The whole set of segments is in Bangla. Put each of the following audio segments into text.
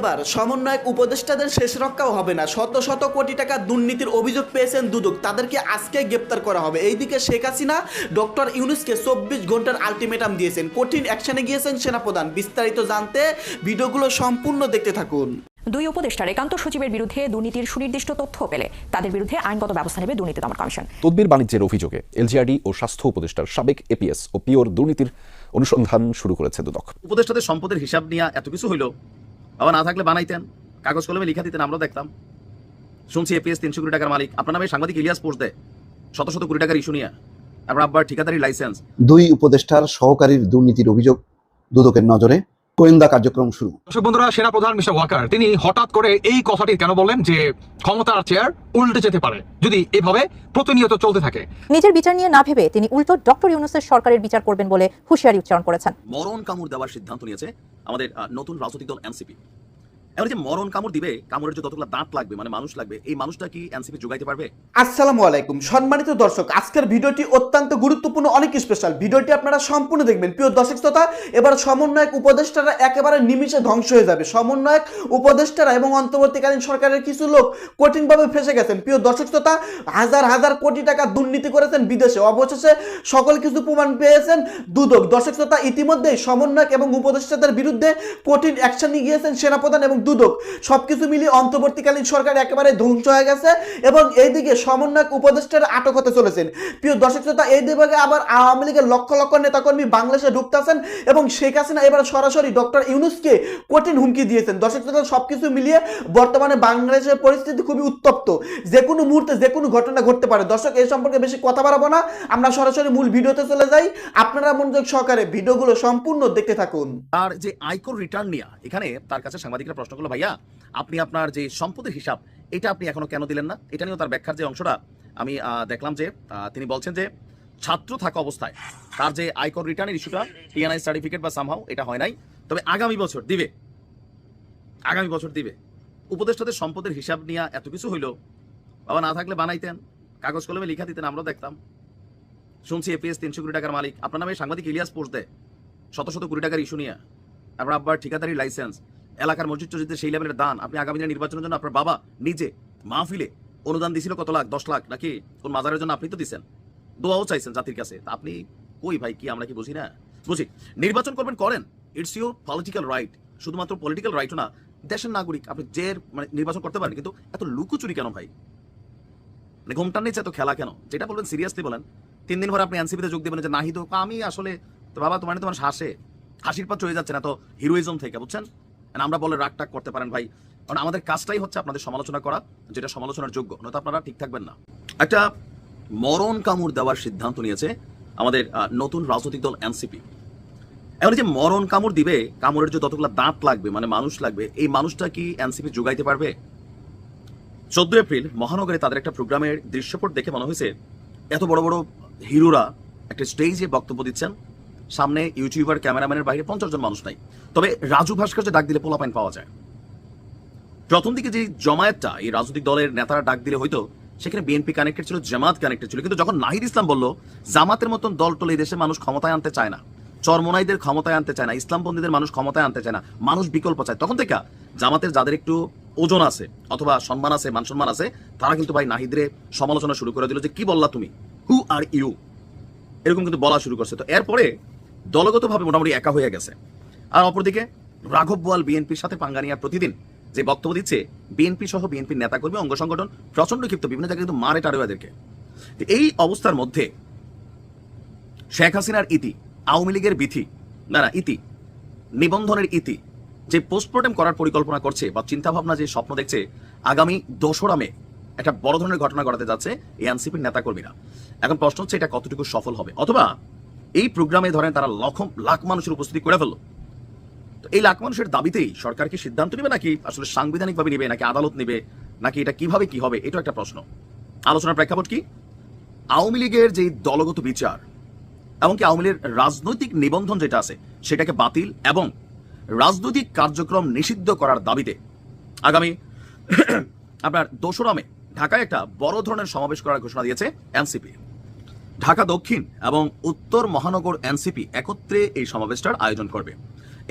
এবার সমন্বয়ক উপদেষ্টাদের শেষ রক্ষাও হবে না। শত শত কোটি টাকা দুর্নীতির অভিযোগ পেয়েছেন দুদক। তাদেরকে আজকে গ্রেপ্তার করা হবে। এইদিকে শেখ হাসিনা ডক্টর ইউনুসকে চব্বিশ ঘণ্টার আলটিমেটাম দিয়েছেন। কঠিন অ্যাকশনে গিয়েছেন সেনাপ্রধান। বিস্তারিত জানতে ভিডিওগুলো সম্পূর্ণ দেখতে থাকুন। দুই উপদেষ্টার একান্ত সচিবের বিরুদ্ধে দুর্নীতির সুনির্দিষ্ট তথ্য পেলে তাদের বিরুদ্ধে আইনগত ব্যবস্থা নেবে দুর্নীতি দমন কমিশন। তদবির বাণিজ্যের অভিযোগে এলজিআরডি ও স্বাস্থ্য উপদেষ্টার সাবেক এপিএস ও পিওর দুর্নীতির অনুসন্ধান শুরু করেছে দুদক। উপদেষ্টাদের সম্পদের হিসাব নিয়ে এত কিছু হইল? আবার না থাকলে বানাইতেন। কাগজ কলমে লিখা দিতেন, আমরাও দেখতাম। শুনছি এপিএস তিনশো কোটি টাকার মালিক। আপনার নামে সাংবাদিক ইলিয়াস পোস্ট দেয়। শত শত কোটি টাকার ইস্যু নিয়ে। আপনার আব্বার ঠিকাদারি লাইসেন্স দুই উপদেষ্টার সহকারীর দুর্নীতির অভিযোগ। দুদকের নজরে। গোয়েন্দা কার্যক্রম শুরু। দর্শক বন্ধুরা সেনাপ্রধান মিস্টার ওয়াকার তিনি হঠাৎ করে এই কথাটি কেন বললেন যে ক্ষমতার চেয়ার উল্টে যেতে পারে যদি এভাবে প্রতিনিয়ত চলতে থাকে। নিজের বিচার নিয়ে না ভেবে তিনি উল্টো ডক্টর ইউনুসের সরকারের বিচার করবেন বলে হুঁশিয়ারি উচ্চারণ করেছেন। মরণ কামড় দেওয়ার সিদ্ধান্ত নিয়েছে আমাদের নতুন রাজনৈতিক দল এনসিপি। এবার যে মরণ কামড় দিবে, কামড়ের যে যতগুলো দাঁত লাগবে মানে মানুষ লাগবে, এই মানুষটা কি এনসিপি যোগাইতে পারবে? আসসালামু আলাইকুম। সম্মানিত দর্শক, আজকের ভিডিওটি অত্যন্ত গুরুত্বপূর্ণ, অনেক স্পেশাল ভিডিওটি আপনারা সম্পূর্ণ দেখবেন। প্রিয় দর্শক শ্রোতা, এবার সমন্বয়ক উপদেষ্টারা একেবারে নিমিষে ধ্বংস হয়ে যাবে। সমন্বয়ক উপদেষ্টারা এবং অন্তর্বর্তীকালীন সরকারের কিছু লোক কঠিনভাবে ফেসে গেছেন। প্রিয় দর্শক শ্রোতা, হাজার হাজার কোটি টাকা দুর্নীতি করেছেন বিদেশে। অবশেষে সকল কিছু প্রমাণ পেয়েছেন দুদক। দর্শক শ্রোতা, ইতিমধ্যেই সমন্বয়ক এবং উপদেষ্টাদের বিরুদ্ধে কঠিন অ্যাকশন নিয়ে গিয়েছেন সেনাপ্রধান এবং দুদক। সবকিছু মিলিয়ে অন্তর্বর্তীকালীন সরকার একেবারে ধ্বংস হয়ে গেছে এবং এইদিকে সমন্বয়ক উপদেষ্টারা আটক হতে চলেছেন। প্রিয় দর্শক শ্রোতা, এই বিভাগে আবার আওয়ামী লীগের লক্ষ লক্ষ নেতাকর্মী বাংলাদেশে ঢুকতেছেন এবং শেখ হাসিনা এবার সরাসরি ডক্টর ইউনুসকে কঠিন হুমকি দিয়েছেন। দর্শক শ্রোতা, সবকিছু মিলিয়ে বর্তমানে বাংলাদেশের পরিস্থিতি খুবই উত্তপ্ত। যে কোনো মুহূর্তে যে কোনো ঘটনা ঘটতে পারে। দর্শক এই সম্পর্কে বেশি কথা বাড়াবো না। আমরা সরাসরি মূল ভিডিওতে চলে যাই। আপনারা মনোযোগ সহকারে ভিডিওগুলো সম্পূর্ণ দেখতে থাকুন। আর যে আয়কর রিটার্ন নিয়ে, এখানে তার কাছে সাংবাদিকরা প্রশ্ন করল, ভাইয়া, আপনি আপনার যে সম্পদের হিসাব, এটা আপনি এখনও কেন দিলেন না? এটা নিয়েও তার ব্যাখ্যার যে অংশটা আমি দেখলাম যে তিনি বলছেন যে, ছাত্র থাকা অবস্থায় তার যে আয়কর রিটার্নের ইস্যুটা টিএনআই সার্টিফিকেট বা সামহাও এটা হয় নাই। তবে আগামী বছর দিবে। আগামী বছর দিবে। উপদেষ্টাদের সম্পদের হিসাব নিয়ে এত কিছু হইল। বাবা না থাকলে বানাইতেন, কাগজ কলমে লিখা দিতেন আমরা দেখতাম। শুনছি এপিএস তিনশো কোটি টাকার মালিক। আপনার নামে সাংবাদিক ইলিয়াস পোস্ট দেয়, শত শত কোটি টাকার ইস্যু নিয়ে। আপনার আব্বার ঠিকাদারি লাইসেন্স এলাকার মসজিদ টসজিদের সেই লেভেলের দান। আপনি আগামী দিনে নির্বাচনের জন্য আপনার বাবা নিজে মাহফিলে অনুদান দিছিল কত লাখ? দশ লাখ? নাকি কোন মাজারের জন্য আপনি তো দিচ্ছেন দোয়াও চাইছেন জাতির কাছে। আপনি কই ভাই? কি আমরা কি বুঝি না? বুঝি। নির্বাচন করবেন করেন। ইটস ইউর পলিটিক্যাল রাইট শুধুমাত্র পলিটিক্যাল রাইটও না, দেশের নাগরিক, আপনি যে মানে নির্বাচন করতে পারেন, কিন্তু এত লুকোচুরি কেন ভাই? মানে ঘুমটার নিচে এত খেলা কেন? যেটা বলবেন সিরিয়াসলি বলেন। তিন দিন পরে আপনি এনসিপিতে যোগ দেবেন যে নাহিদ আমি আসলে তো বাবা, তোমার তোমার হাসে। হাসির পর চলে যাচ্ছে না তো হিরোইজম থেকে, বুঝছেন? আমরা বলে রাগ টাগ করতে পারেন ভাই। কারণ আমাদের কাজটাই হচ্ছে আপনাদের সমালোচনা করা, যেটা সমালোচনার যোগ্য। নয়তো আপনারা ঠিক থাকবেন না। একটা মরণ কামড় দেওয়ার সিদ্ধান্ত নিয়েছে আমাদের নতুন রাজনৈতিক দল এনসিপি। এবার যে মরণ কামড় দিবে, কামড়ের যে যতগুলো দাঁত লাগবে মানে মানুষ লাগবে, এই মানুষটা কি এনসিপি যোগাইতে পারবে? চোদ্দ এপ্রিল মহানগরে তাদের একটা প্রোগ্রামের দৃশ্যপট দেখে মনে হয়েছে, এত বড় বড় হিরোরা একটা স্টেজে বক্তব্য দিচ্ছেন। সামনে ইউটিউবার, ক্যামেরাম্যানের বাইরে পঞ্চাশ জন মানুষ নাই। তবে রাজু ভাস্কর্যে ডাক দিলে পোলাপাইন পাওয়া যায়। প্রথম দিকে যে জমায়েতটা, এই রাজনৈতিক দলের নেতারা ডাক দিলে হয়তো সেখানে বিএনপি কানেক্টেড ছিল, জামাত কানেক্টেড ছিল। কিন্তু যখন নাহিদ ইসলাম বলল, জামাতের মতন দল টল দেশে মানুষ ক্ষমতায় আনতে চায় না, চরমোনাইদের ক্ষমতায় আনতে চায় না, ইসলামপন্থীদের মানুষ ক্ষমতায় আনতে চায় না, মানুষ বিকল্প চায়, তখন থেকে জামাতের যাদের একটু ওজন আছে অথবা সম্মান আছে মান সম্মান আছে, তারা কিন্তু ভাই নাহিদরে সমালোচনা শুরু করে দিল যে, কি বললা তুমি? হু আর ইউ এরকম কিন্তু বলা শুরু করছে। তো এরপরে দলগতভাবে মোটামুটি একা হয়ে গেছে। আর অপরদিকে, রাঘব বোয়াল বিএনপির সাথে পাঙ্গানিয়া প্রতিদিন যে বক্তব্য দিচ্ছে, বিএনপি সহ বিএনপির নেতাকর্মী, অঙ্গ সংগঠন প্রচণ্ড ক্ষিপ্ত, বিভিন্ন জায়গায় কিন্তু মারে টারে এদেরকে। এই অবস্থার মধ্যে শেখ হাসিনার ইতি, আওয়ামী লীগের বিথি, না না, ইতি, নিবন্ধনের ইতি, যে পোস্টমর্টেম করার পরিকল্পনা করছে বা চিন্তা ভাবনা যে স্বপ্ন দেখছে, আগামী দোসরা মে একটা বড় ধরনের ঘটনা ঘটাতে যাচ্ছে এনসিপির নেতাকর্মীরা। এখন প্রশ্ন হচ্ছে, এটা কতটুকু সফল হবে? অথবা এই প্রোগ্রামে ধরেন তারা লক্ষ, লাখ মানুষের উপস্থিতি করে ফেলল। তো এই লাখ মানুষের দাবিতেই সরকার কি সিদ্ধান্ত নেবে নাকি আসলে সাংবিধানিকভাবে নেবে, নাকি আদালত নেবে, নাকি এটা কীভাবে কি হবে এটা একটা প্রশ্ন। আলোচনার প্রেক্ষাপট কি? আওয়ামী লীগের যে দলগত বিচার, এমনকি আওয়ামী লীগের রাজনৈতিক নিবন্ধন যেটা আছে, সেটাকে বাতিল এবং রাজনৈতিক কার্যক্রম নিষিদ্ধ করার দাবিতে আগামী আপনার দোসরা মে ঢাকায় একটা বড় ধরনের সমাবেশ করার ঘোষণা দিয়েছে এনসিপি। ঢাকা দক্ষিণ এবং উত্তর মহানগর এনসিপি একত্রে এই সমাবেশটার আয়োজন করবে।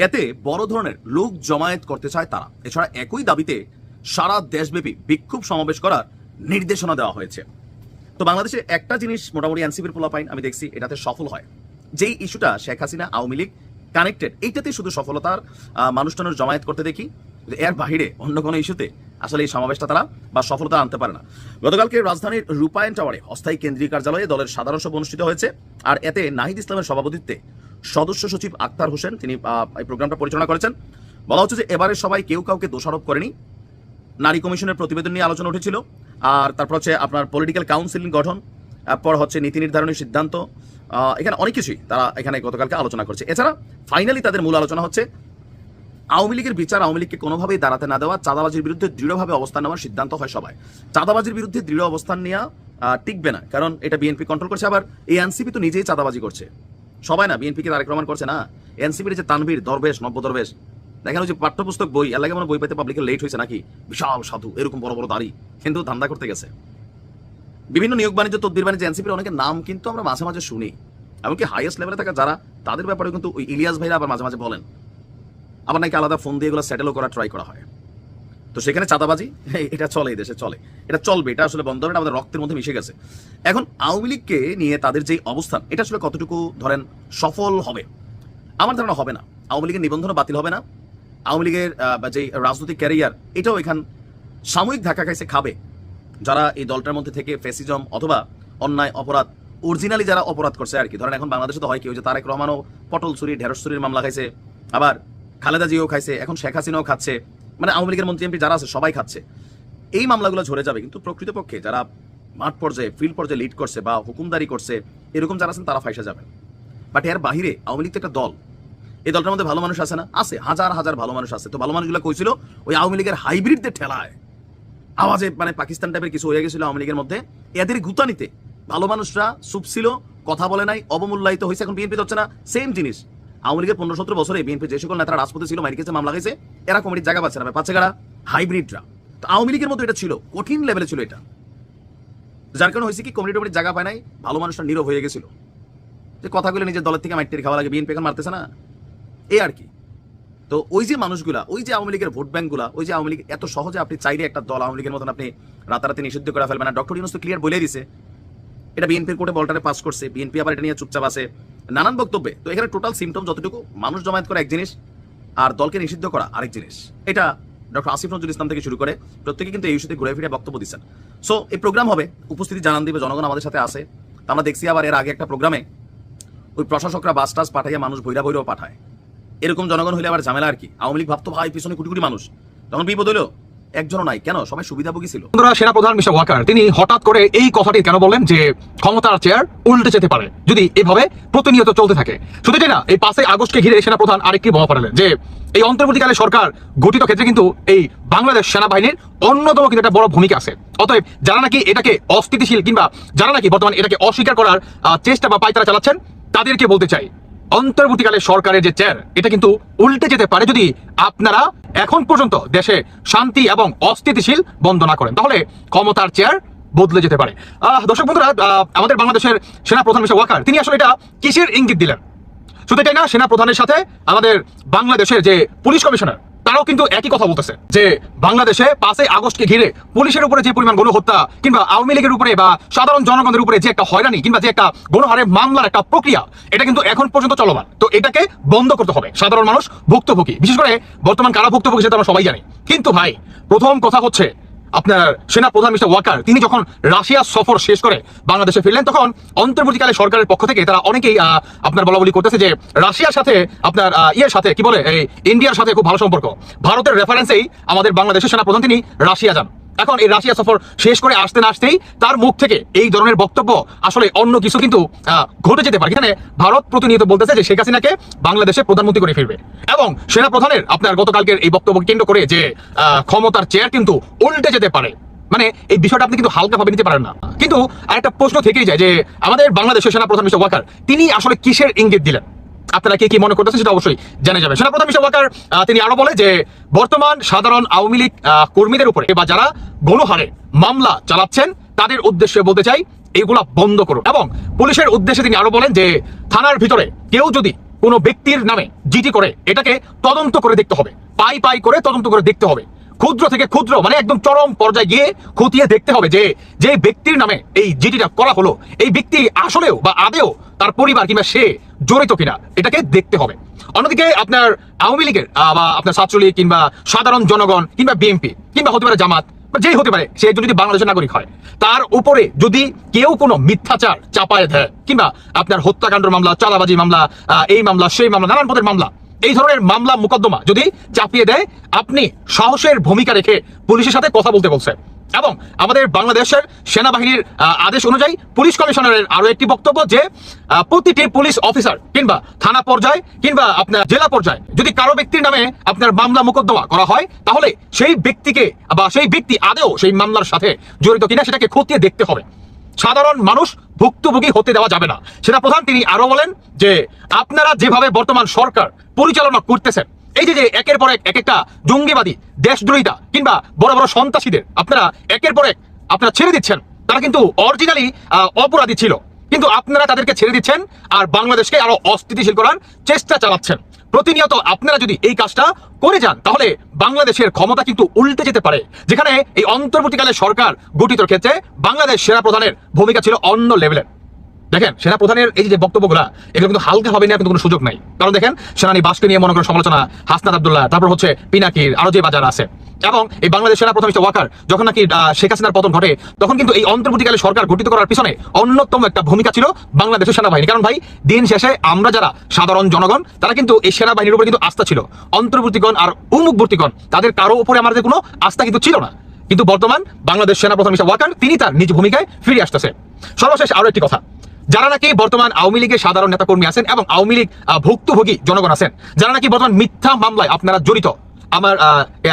এতে বড় ধরনের লোক জমায়েত করতে চায় তারা। এছাড়া একই দাবিতে সারা দেশব্যাপী বিক্ষোভ সমাবেশ করার নির্দেশনা দেওয়া হয়েছে। তো বাংলাদেশে একটা জিনিস মোটামুটি এনসিপির পোলাপাইন, আমি দেখছি, এটাতে সফল হয়। যেই ইস্যুটা শেখ হাসিনা, আওয়ামী লীগ কানেক্টেড এইটাতে শুধু সফলতার মানুষটানোর জমায়েত করতে দেখি। এর বাহিরে অন্য কোনো ইস্যুতে আসলে এই সমাবেশটা তারা বা সফলতা আনতে পারে না। গতকালকে রাজধানীর রূপায়ণ টাওয়ারে অস্থায়ী কেন্দ্রীয় কার্যালয়ে দলের সাধারণ সভা অনুষ্ঠিত হয়েছে। আর এতে নাহিদ ইসলামের সভাপতিত্বে সদস্য সচিব আক্তার হোসেন, তিনি এই প্রোগ্রামটা পরিচালনা করেছেন। বলা হচ্ছে যে এবারে সবাই কেউ কাউকে দোষারোপ করেনি। নারী কমিশনের প্রতিবেদন নিয়ে আলোচনা উঠেছিল। আর তারপর হচ্ছে আপনার পলিটিক্যাল কাউন্সিলিং গঠন তারপর হচ্ছে নীতি নির্ধারণের সিদ্ধান্ত এখানে অনেক কিছুই তারা এখানে গতকালকে আলোচনা করছে। এছাড়া ফাইনালি তাদের মূল আলোচনা হচ্ছে আওয়ামী লীগের বিচার আওয়ামী লীগকে কোনোভাবেই দাঁড়াতে না দেওয়া, চাঁদাবাজির বিরুদ্ধে দৃঢ়ভাবে অবস্থান নেওয়ার সিদ্ধান্ত হয় সবাই। চাঁদাবাজির বিরুদ্ধে দৃঢ় অবস্থান নেওয়া টিকবে না, কারণ এটা বিএনপি কন্ট্রোল করছে। আবার এই এনসিপি তো নিজেই চাঁদাবাজি করছে। সবাই না বিএনপিকে তারেক রহমান করছে না? এনসিপির যে তানভীর, দরবেশ নব্য দরবেশ দেখেন যে পাঠ্যপুস্তক বই, এর লাগে মনে বই পেতে পাবলিকের লেট হয়েছে নাকি? বিশাল সাধু, এরকম বড় বড় দাড়ি, কিন্তু ধান্দা করতে গেছে। বিভিন্ন নিয়োগ বাণিজ্য, তদ্বির বাণিজ্য এনসিপির অনেকের নাম কিন্তু আমরা মাঝে মাঝে শুনি। এমনকি হাইয়েস্ট লেভেলে থাকা যারা, তাদের ব্যাপারে কিন্তু ওই ইলিয়াস ভাইরা আবার মাঝে মাঝে বলেন। আবার নাকি আলাদা ফোন দিয়ে এগুলো সেটেলও করা ট্রাই করা হয়। তো সেখানে চাঁদাবাজি? এটা চলে দেশে, চলে। এটা চলবে, এটা আসলে বন্ধ আমাদের রক্তের মধ্যে মিশে গেছে। এখন আওয়ামী লীগকে নিয়ে তাদের যে অবস্থান, এটা আসলে কতটুকু ধরেন সফল হবে? আমার ধারণা হবে না। আওয়ামী লীগের নিবন্ধন বাতিল হবে না। আওয়ামী লীগের যে রাজনৈতিক ক্যারিয়ার এটাও এখান সাময়িক ধাক্কা খাইছে, খাবে। যারা এই দলটার মধ্যে থেকে ফেসিজম অথবা অন্যায়, অপরাধ অরিজিনালি যারা অপরাধ করছে আর কি, ধরেন এখন বাংলাদেশে তো হয় কি ওই যে তারেক রহমানও পটল চুরি ঢেঁড়স চুরির মামলা খাইছে। আবার খালেদা জিও খাইছে, এখন শেখ হাসিনাও খাচ্ছে। মানে আওয়ামী লীগের মন্ত্রী, এমপি যারা আছে, সবাই খাচ্ছে। এই মামলাগুলো ঝরে যাবে, কিন্তু প্রকৃতপক্ষে যারা মাঠ পর্যায়ে ফিল্ড পর্যায়ে লিড করছে বা হুকুমদারি করছে, এরকম যারা আছেন, তারা ফাইসা যাবেন। বাট এর বাহিরে আওয়ামী লীগ তো একটা দল। এই দলটার মধ্যে ভালো মানুষ আছে না? আছে, হাজার হাজার ভালো মানুষ আছে। তো ভালো মানুষগুলো কইছিল ওই আওয়ামী লীগের হাইব্রিডদের ঠেলায়। আওয়াজে মানে পাকিস্তান টাইপের কিছু হয়ে গেছিল আওয়ামী লীগের মধ্যে। এদের গুতানিতে ভালো মানুষরা চুপ ছিল, কথা বলে নাই, অবমূল্যায়িত হয়েছে, এখন বিএনপি হচ্ছে না। সেম জিনিস। আওয়ামী লীগের পনেরো সতেরো বছরে বিএনপি যে সকল নেতারা রাজপথে ছিল, মাইর কাছে মামলা খাইছে, এরা কমিটির জায়গা পাচ্ছে না পাচ্ছে কারা? হাইব্রিডরা। তো আওয়ামী লীগের মতো এটা ছিল, কঠিন লেভেলে ছিল এটা। যার কারণে হয়েছে কি, কমিটি টমিটির জায়গা পায় নাই, ভালো মানুষরা নীরব হয়ে গেছিল। যে কথাগুলো নিজের দলের থেকে মাইটের খাওয়া লাগে, বিএনপি এখন মারতেছে না। এই আর কি। তো ওই যে মানুষগুলা, ওই যে আওয়ামী লীগের ভোট ব্যাংকগুলা, ওই যে আওয়ামী লীগ এত সহজে আপনি চাইলে একটা দল আওয়ামী লীগের মতন আপনি রাতারাতি নিষিদ্ধ করে ফেলবেন। না ডক্টর ইউনুস তো ক্লিয়ার বলে দিছে, এটা বিএনপির কোর্টে বলটারে পাস করছে, বিএনপি আবার এটা নিয়ে চুপচাপ আছে। নানান বক্তব্যে। তো এখানে টোটাল সিমটম যতটুকু, মানুষ জমায়েত করা এক জিনিস আর দলকে নিষিদ্ধ করা আরেক জিনিস। এটা ডক্টর আসিফ নজরুল ইসলাম থেকে শুরু করে প্রত্যেকে কিন্তু এই ইস্যুতে ঘুরে ফিরে বক্তব্য দিচ্ছেন। সো এই প্রোগ্রাম হবে, উপস্থিতি জানান দিবে, জনগণ আমাদের সাথে আসে আমরা দেখছি আবার এর আগে একটা প্রোগ্রামে ওই প্রশাসকরা বাস টাস পাঠাইয়া মানুষ ভৈরা ভৈরও পাঠায়। এরকম জনগণ হলে আবার ঝামেলা আর কি? আওয়ামী লীগ ভাবতো, ভাই, পিছনে কুটি কুটি মানুষ। তখন বিপদ হলো একজনও নাই। কেন? সবাই সুবিধাভোগী ছিল। বন্ধুরা, সেনাপ্রধান মিস্টার ওয়াকার, তিনি হঠাৎ করে এই কথাটি কেন বললেন যে ক্ষমতার চেয়ার উল্টে যেতে পারে, যদি এভাবে প্রতিনিয়ত চলতে থাকে। শুধু না, এই পাঁচই আগস্টকে ঘিরে সেনাপ্রধান আরেকটি বোমা পাঠালেন যে এই অন্তর্বর্তীকালে সরকার গঠিত ক্ষেত্রে কিন্তু এই বাংলাদেশ সেনাবাহিনীর অন্যতম কিন্তু একটা বড় ভূমিকা আছে। অতএব যারা নাকি এটাকে অস্থিতিশীল কিংবা যারা নাকি বর্তমানে এটাকে অস্বীকার করার চেষ্টা বা পায়তারা চালাচ্ছেন, তাদেরকে বলতে চাই, অন্তর্বর্তীকালে সরকারের যে চেয়ার এটা কিন্তু উল্টে যেতে পারে যদি আপনারা এখন পর্যন্ত দেশে শান্তি এবং অস্থিতিশীল বন্ধ না করেন। তাহলে ক্ষমতার চেয়ার বদলে যেতে পারে। দর্শক বন্ধুরা আমাদের বাংলাদেশের সেনাপ্রধান মিস্টার ওয়াকার, তিনি আসলে এটা কিসের ইঙ্গিত দিলেন? শুধু এটাই না, সেনাপ্রধানের সাথে আমাদের বাংলাদেশের যে পুলিশ কমিশনার তারাও কিন্তু একই কথা বলতেছে, যে বাংলাদেশে পাঁচই আগস্টকে ঘিরে পুলিশের উপরে যে পরিমাণ গণহত্যা কিংবা আওয়ামী লীগের উপরে বা সাধারণ জনগণের উপরে যে একটা হয়রানি কিংবা যে একটা গণহারে মামলার একটা প্রক্রিয়া, এটা কিন্তু এখন পর্যন্ত চলমান। তো এটাকে বন্ধ করতে হবে, সাধারণ মানুষ ভুক্তভোগী। বিশেষ করে বর্তমান কারা ভুক্তভোগী সেটা আমরা সবাই জানি। কিন্তু ভাই, প্রথম কথা হচ্ছে আপনার সেনা প্রধান মিস্টার ওয়াকার, তিনি যখন রাশিয়া সফর শেষ করে বাংলাদেশে ফিরলেন, তখন অন্তর্বর্তীকালে সরকারের পক্ষ থেকে তারা অনেকেই আপনার বলা বলি করতেছে যে রাশিয়ার সাথে, আপনার ইয়ের সাথে, কি বলে, এই ইন্ডিয়ার সাথে খুব ভালো সম্পর্ক। ভারতের রেফারেন্সেই আমাদের বাংলাদেশের সেনা প্রধান তিনি রাশিয়া যান। এখন এই রাশিয়া সফর শেষ করে আসতে না আসতেই তার মুখ থেকে এই ধরনের বক্তব্য আসলে অন্য কিছু কিন্তু ঘটে যেতে পারে। এখানে ভারত প্রতিনিয়ত বলতেছে যে শেখ হাসিনাকে বাংলাদেশে প্রধানমন্ত্রী করে ফিরবে এবং সেনা প্রধানের আপনার গতকালকের এই বক্তব্য কেন্দ্র করে যে ক্ষমতার চেয়ার কিন্তু উল্টে যেতে পারে। মানে এই বিষয়টা আপনি কিন্তু হালকা ভাবে নিতে পারেন না। কিন্তু আরেকটা প্রশ্ন থেকেই যায় যে, আমাদের বাংলাদেশের সেনা প্রধান মিস্টার ওয়াকার, তিনি আসলে কিসের ইঙ্গিত দিলেন? আপনারা কে কি মনে করতেছেন সেটা অবশ্যই জানা যাবে সেনাপ্রধান মিস্টার ওয়াকার তিনি আরও বলে যে, বর্তমান সাধারণ আওয়ামী লীগ কর্মীদের উপরে বা যারা গণহারে মামলা চালাচ্ছেন, তাদের উদ্দেশ্যে বলতে চাই, এগুলা বন্ধ করুন। এবং পুলিশের উদ্দেশ্যে তিনি আরও বলেন যে, থানার ভিতরে কেউ যদি কোনো ব্যক্তির নামে জিডি করে, এটাকে তদন্ত করে দেখতে হবে। পাই পাই করে তদন্ত করে দেখতে হবে। ক্ষুদ্র থেকে ক্ষুদ্র মানে একদম চরম পর্যায়ে গিয়ে খতিয়ে দেখতে হবে যে যে ব্যক্তির নামে এই জিটিটা করা হলো, এই ব্যক্তি আসলেও বা আদেও তার পরিবার কিংবা সে জড়িত কিনা, এটাকে দেখতে হবে। অন্যদিকে আপনার আওয়ামী লীগের বা আপনার ছাত্রলীগ কিংবা সাধারণ জনগণ কিংবা বিএনপি কিংবা হতে পারে জামাত, বা যেই হতে পারে, সে একজন যদি বাংলাদেশের নাগরিক হয়, তার উপরে যদি কেউ কোনো মিথ্যাচার চাপায় দেয়, কিংবা আপনার হত্যাকাণ্ড মামলা চালাবাজি মামলা এই মামলা, সেই মামলা, নানান পদের মামলা, এই ধরনের মামলা মোকদ্দমা যদি চাপিয়ে দেয়, আপনি সাহসের ভূমিকা রেখে পুলিশের সাথে কথা বলতে বলছে এবং আমাদের বাংলাদেশের সেনাবাহিনীর আদেশ অনুযায়ী পুলিশ কমিশনারের আরও একটি বক্তব্য যে প্রতিটি পুলিশ অফিসার কিংবা থানা পর্যায়ে কিংবা আপনার জেলা পর্যায়ে যদি কারও ব্যক্তির নামে আপনার মামলা মোকদ্দমা করা হয়, তাহলে সেই ব্যক্তিকে বা সেই ব্যক্তি আদেও সেই মামলার সাথে জড়িত কিনা সেটাকে খতিয়ে দেখতে হবে। সাধারণ মানুষ ভুক্তভোগী হতে দেওয়া যাবে না। সেটা প্রধান তিনি আরও বলেন যে, আপনারা যেভাবে বর্তমান সরকার পরিচালনা করতেছেন এই যে যে একের পর এক এক একটা জঙ্গিবাদী, দেশদ্রোহিতা কিংবা বড় বড় সন্ত্রাসীদের, আপনারা একের পর এক আপনারা ছেড়ে দিচ্ছেন। তারা কিন্তু অরিজিনালি অপরাধী ছিল। কিন্তু আপনারা তাদেরকে ছেড়ে দিচ্ছেন আর বাংলাদেশকে আরও অস্থিতিশীল করার চেষ্টা চালাচ্ছেন। প্রতিনিয়ত আপনারা যদি এই কাজটা করে যান, তাহলে বাংলাদেশের ক্ষমতা কিন্তু উল্টে যেতে পারে। যেখানে এই অন্তর্বর্তীকালে সরকার গঠিত ক্ষেত্রে বাংলাদেশ সেনা প্রধানের ভূমিকা ছিল অন্য লেভেলের দেখেন সেনা প্রধানের এই যে বক্তব্যগুলা, এগুলো কিন্তু হালকা হবে না কিন্তু কোনো সুযোগ নাই। কারণ দেখেন, সেনানি বাসকে নিয়ে মনে করেন সমালোচনা, হাসনাত আব্দুল্লাহ, তারপর হচ্ছে পিনাকির, আরও যে বাজার আছে। এবং এই বাংলাদেশ সেনা প্রধান ওয়াকার, যখন নাকি শেখ হাসিনার পতন ঘটে, তখন কিন্তু এই অন্তর্বর্তীকালে সরকার গঠিত করার পিছনে অন্যতম একটা ভূমিকা ছিল বাংলাদেশের সেনাবাহিনী। কারণ ভাই, দিন শেষে আমরা যারা সাধারণ জনগণ, তারা কিন্তু এই সেনাবাহিনীর উপরে কিন্তু আস্থা ছিল। অন্তর্বর্তীগণ আর উন্মুখবর্তীগণ তাদের কারও উপরে আমাদের কোনো আস্থা কিন্তু ছিল না। কিন্তু বর্তমান বাংলাদেশ সেনা প্রধান মিস্টার ওয়াকার, তিনি তার নিজ ভূমিকায় ফিরে আসতেছে। সর্বশেষ আরও একটি কথা। যারা নাকি বর্তমান আওয়ামী লীগের সাধারণ নেতাকর্মী আছেন এবং আওয়ামী লীগ ভুক্তভোগী জনগণ আছেন, যারা নাকি বর্তমান মিথ্যা মামলায় আপনারা জড়িত, আমার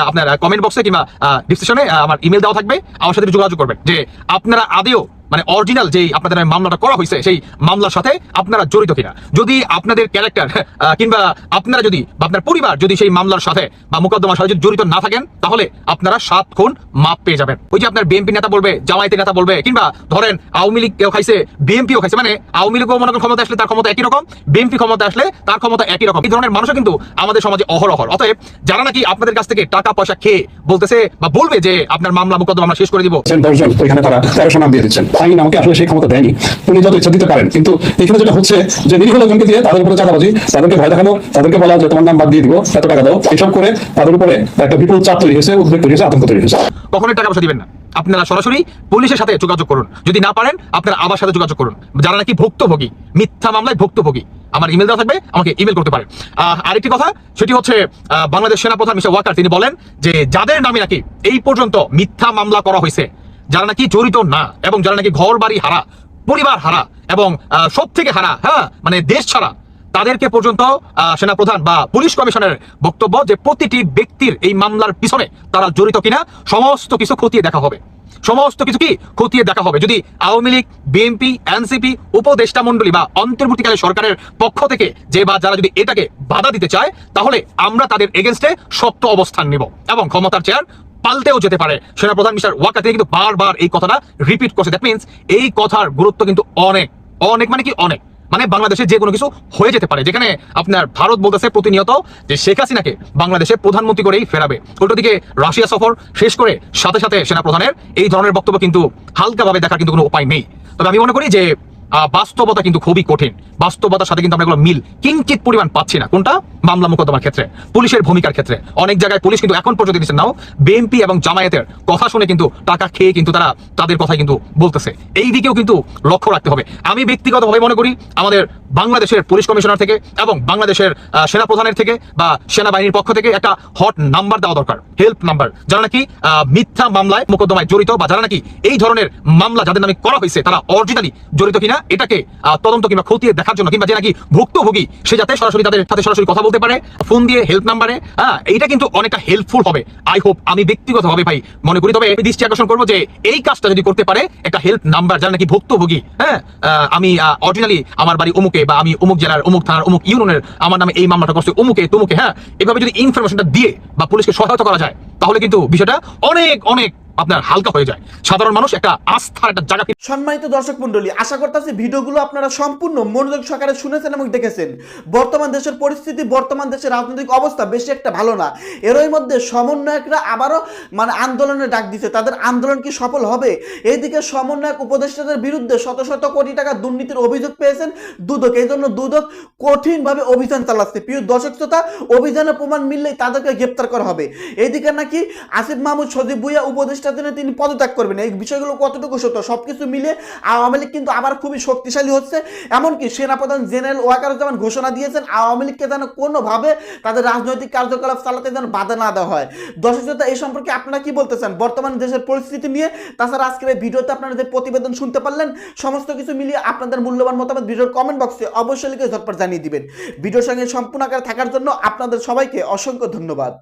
আপনার কমেন্ট বক্সে কিংবা ডিসক্রিপশনে আমার ইমেল দেওয়া থাকবে, আমার সাথে যোগাযোগ করবেন, যে আপনারা আদেও মানে অরিজিনাল যেই আপনাদের মামলাটা করা হয়েছে, সেই মামলার সাথে আপনারা জড়িত কিনা। যদি আপনাদের ক্যারেক্টার কিংবা আপনারা যদি আপনার পরিবার যদি সেই মামলার সাথে বা মোকদ্দমার সাথে জড়িত না থাকেন, তাহলে আপনারা সাত খুন মাপ পেয়ে যাবেন। ওই যে আপনার বিএনপি নেতা বলবে, জামায়াতের নেতা বলবে, কিংবা ধরেন আওয়ামী লীগ কেউ খাইছে বিএনপিও খাইছে মানে আওয়ামী লীগও মনে করেন ক্ষমতা আসলে তার ক্ষমতা একই রকম বিএনপি ক্ষমতা আসলে তার ক্ষমতা একই রকম। এই ধরনের মানুষও কিন্তু আমাদের সমাজে অহরহর অতএব যারা নাকি আপনাদের কাছ থেকে টাকা পয়সা খেয়ে বলতেছে বা বলবে যে আপনার মামলা, মোকদ্দমা আমরা শেষ করে দিব এখানে তারা তেরোশো নাম দিয়ে দিচ্ছেন। আইন আমাকে আসলে সেই ক্ষমতা দেয়নি। উনি যত ইচ্ছা দিতে পারেন। কিন্তু এখানে যেটা হচ্ছে যে নিরীহ লোকজনকে দিয়ে তাদের উপরে চাঁদাবাজি তাদেরকে ভয় দেখানো তাদেরকে বলা যে তোমার নাম বাদ দিয়ে দিব এত টাকা দাও এসব করে তাদের উপরে একটা বিপুল চাপ তৈরি হয়েছে উদ্বেগ তৈরি হয়েছে আতঙ্ক তৈরি হয়েছে। কখনোই টাকা পয়সা দিবেন না। আপনারা সরাসরি পুলিশের সাথে যোগাযোগ করুন। যদি না পারেন আপনারা আবার সাথে যোগাযোগ করুন। যারা নাকি ভুক্তভোগী মিথ্যা মামলায় ভুক্তভোগী আমার ইমেল দেওয়া থাকবে আমাকে ইমেল করতে আহ, আরেকটি কথা সেটি হচ্ছে বাংলাদেশ সেনাপ্রধান মিস্টার ওয়াকার তিনি বলেন যে যাদের নামে নাকি এই পর্যন্ত মিথ্যা মামলা করা হয়েছে যারা নাকি জড়িত না এবং যারা নাকি ঘর বাড়ি হারা, পরিবার হারা এবং সব থেকে হারা হ্যাঁ মানে দেশ ছাড়া, তাদেরকে পর্যন্ত সেনাপ্রধান বা পুলিশ কমিশনের বক্তব্য যে প্রতিটি ব্যক্তির এই মামলার পিছনে তারা জড়িত কিনা, সমস্ত কিছু খতিয়ে দেখা হবে। সমস্ত কিছু কি? খতিয়ে দেখা হবে। যদি আওয়ামী লীগ বিএনপি এনসিপি উপদেষ্টা মন্ডলী বা অন্তর্বর্তীকালে সরকারের পক্ষ থেকে যে বা যারা যদি এটাকে বাধা দিতে চায়, তাহলে আমরা তাদের এগেনস্টে শক্ত অবস্থান নিব এবং ক্ষমতার চেয়ার পাল্টেও যেতে পারে। সেনাপ্রধান মিস্টার ওয়াকা, তিনি কিন্তু বারবার এই কথাটা রিপিট করছে। দ্যাট মিনস এই কথার গুরুত্ব কিন্তু অনেক অনেক মানে কি অনেক? মানে বাংলাদেশে যে কোনো কিছু হয়ে যেতে পারে। যেখানে আপনার ভারত বলতেছে প্রতিনিয়ত যে শেখ হাসিনাকে বাংলাদেশে প্রধানমন্ত্রী করেই ফেরাবে। উল্টো দিকে রাশিয়া সফর শেষ করে সাথে সাথে সেনা প্রধানের এই ধরনের বক্তব্য কিন্তু হালকাভাবে দেখার কিন্তু কোনো উপায় নেই। তবে আমি মনে করি যে বাস্তবতা কিন্তু খুবই কঠিন। বাস্তবতার সাথে কিন্তু আমরা এগুলো মিল, কিঞ্চিত পরিমাণ পাচ্ছি না। কোনটা? মামলা মোকদ্দমার ক্ষেত্রে, পুলিশের ভূমিকার ক্ষেত্রে। অনেক জায়গায় পুলিশ কিন্তু এখন পর্যন্ত দিচ্ছে নাও, বিএনপি এবং জামায়াতের কথা শুনে কিন্তু টাকা খেয়ে কিন্তু তারা তাদের কথাই কিন্তু বলতেছে। এই দিকেও কিন্তু লক্ষ্য রাখতে হবে। আমি ব্যক্তিগতভাবে মনে করি, আমাদের বাংলাদেশের পুলিশ কমিশনার থেকে এবং বাংলাদেশের সেনা প্রধানের থেকে বা সেনাবাহিনীর পক্ষ থেকে একটা হট নাম্বার দেওয়া দরকার, হেল্প নাম্বার। যারা নাকি মিথ্যা মামলায় মোকদ্দমায় জড়িত বা যারা নাকি এই ধরনের মামলা যাদের নামে করা হয়েছে, তারা অরিজিনালি জড়িত কিনা এটাকে তদন্ত কিংবা খতিয়ে দেখার জন্য কিংবা যে নাকি ভুক্তভোগী, সে যাতে সরাসরি তাদের সাথে সরাসরি কথা বলতে পারে, ফোন দিয়ে হেল্প নাম্বারে হ্যাঁ এইটা কিন্তু অনেকটা হেল্পফুল হবে। আই হোপ আমি ব্যক্তিগতভাবে ভাই মনে করি, তবে দৃষ্টি আকর্ষণ করব যে এই কাজটা যদি করতে পারে, একটা হেল্প নাম্বার যারা নাকি ভুক্তভোগী হ্যাঁ আমি অরিজিনালি আমার বাড়ি অমুকে বা আমি অমুক জেলার অমুক থানার অমুক ইউনিয়নের, আমার নামে এই মামলাটা করছে অমুকে তমুকে হ্যাঁ এভাবে যদি ইনফরমেশনটা দিয়ে বা পুলিশকে সহায়তা করা যায়, তাহলে কিন্তু বিষয়টা অনেক অনেক আপনার হালকা হয়ে যায়। সাধারণ মানুষ একটা আস্থার একটা জায়গা সম্মানিত দর্শক মন্ডলী আশা করতেছি ভিডিওগুলো আপনারা সম্পূর্ণ মনোযোগ সহকারে শুনেছেন এবং দেখেছেন। বর্তমান দেশের পরিস্থিতি, বর্তমান দেশের রাজনৈতিক অবস্থা বেশি একটা ভালো না। এরই মধ্যে সমন্বয়করা আবারও মানে আন্দোলনের ডাক দিচ্ছে তাদের আন্দোলন কি সফল হবে? এইদিকে সমন্বয়ক উপদেষ্টাদের বিরুদ্ধে শত শত কোটি টাকা দুর্নীতির অভিযোগ পেয়েছেন দুদক। এই জন্য দুদক কঠিনভাবে অভিযান চালাচ্ছে। প্রিয় দর্শক শ্রোতা, অভিযানের প্রমাণ মিললেই তাদেরকে গ্রেপ্তার করা হবে। এইদিকে নাকি আসিফ মাহমুদ সজীব ভুইয়া উপদেষ্টা দিনে তিনি পদত্যাগ করবেন। এই বিষয়গুলো কতটুকু সত্য? সবকিছু মিলে আওয়ামী লীগ কিন্তু আবার খুবই শক্তিশালী হচ্ছে। এমনকি সেনাপ্রধান জেনারেল ওয়াকারুজ্জামান ঘোষণা দিয়েছেন, আওয়ামী লীগকে যেন কোনোভাবে তাদের রাজনৈতিক কার্যকলাপ চালাতে যেন বাধা না দেওয়া হয়। দর্শক শ্রোতা, এই সম্পর্কে আপনারা কি বলতে চান বর্তমান দেশের পরিস্থিতি নিয়ে। তাছাড়া আজকের এই ভিডিওতে আপনারা যে প্রতিবেদন শুনতে পারলেন, সমস্ত কিছু মিলিয়ে আপনাদের মূল্যবান মতামত ভিডিওর কমেন্ট বক্সে অবশ্যই লিখে ঝটপট জানিয়ে দিবেন। ভিডিওর সঙ্গে সম্পূর্ণ আকারে থাকার জন্য আপনাদের সবাইকে অসংখ্য ধন্যবাদ।